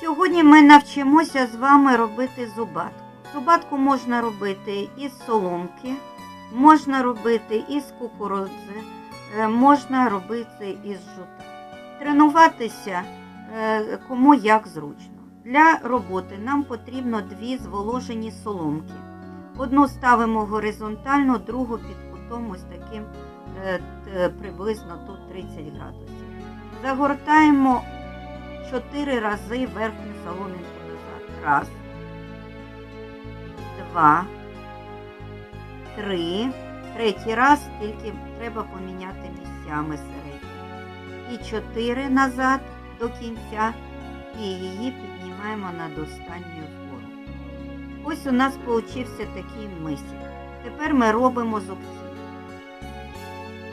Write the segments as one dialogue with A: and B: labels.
A: Сьогодні ми навчимося з вами робити зубатку. Зубатку можна робити із соломки, можна робити із кукурудзи, е, можна робити із жута. Тренуватися е, кому як зручно. Для роботи нам потрібно дві зволожені соломки. Одну ставимо горизонтально, другу під кутом ось таким е, приблизно тут 30 градусів. Загортаємо 4 рази верхню соломинку назад. Раз, два, три. Третій раз тільки треба поміняти місцями середні. І чотири назад до кінця. І її піднімаємо над останньою вгору. Ось у нас получився такий мисик. Тепер ми робимо зубці.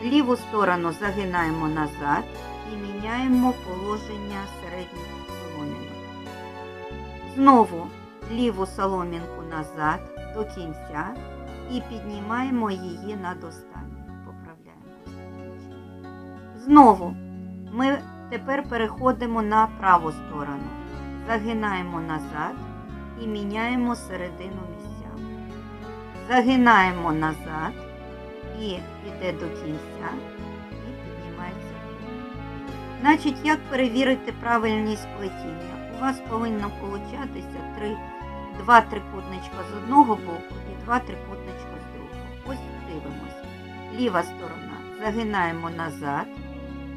A: Ліву сторону загинаємо назад і міняємо положення середніх соломінок. Знову ліву соломінку назад до кінця і піднімаємо її над останньою. Поправляємо. Знову ми тепер переходимо на праву сторону. Загинаємо назад і міняємо середину місцями. Загинаємо назад і йде до кінця. Значить, як перевірити правильність плетіння? У вас повинно получатися три, два трикутничка з одного боку і два трикутничка з другого. Ось дивимося. Ліва сторона загинаємо назад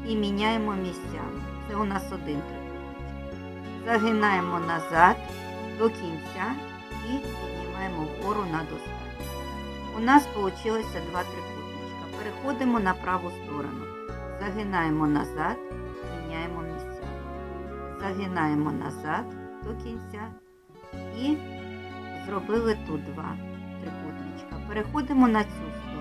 A: і міняємо місцями. Це у нас один трикутничок. Загинаємо назад до кінця і піднімаємо вгору над останнім. У нас вийшло два трикутничка. Переходимо на праву сторону. Загинаємо назад, міняємо місця. Загинаємо назад до кінця і зробили тут два трикутничка. Переходимо на цю сторону.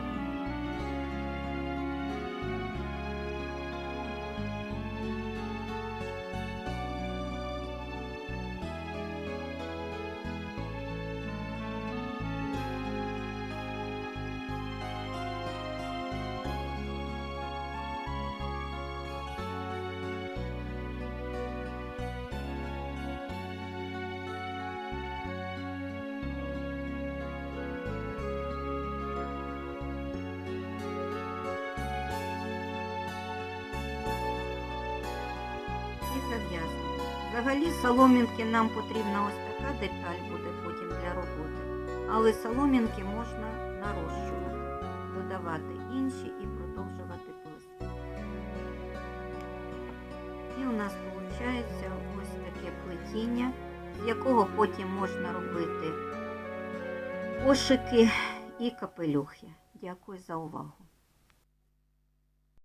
A: І зав'язуємо. Взагалі соломінки нам потрібна ось така деталь буде потім для роботи. Але соломінки можна нарощувати, додавати інші і продовжувати плести. І у нас виходить ось таке плетіння, з якого потім можна робити кошики і капелюхи. Дякую за увагу.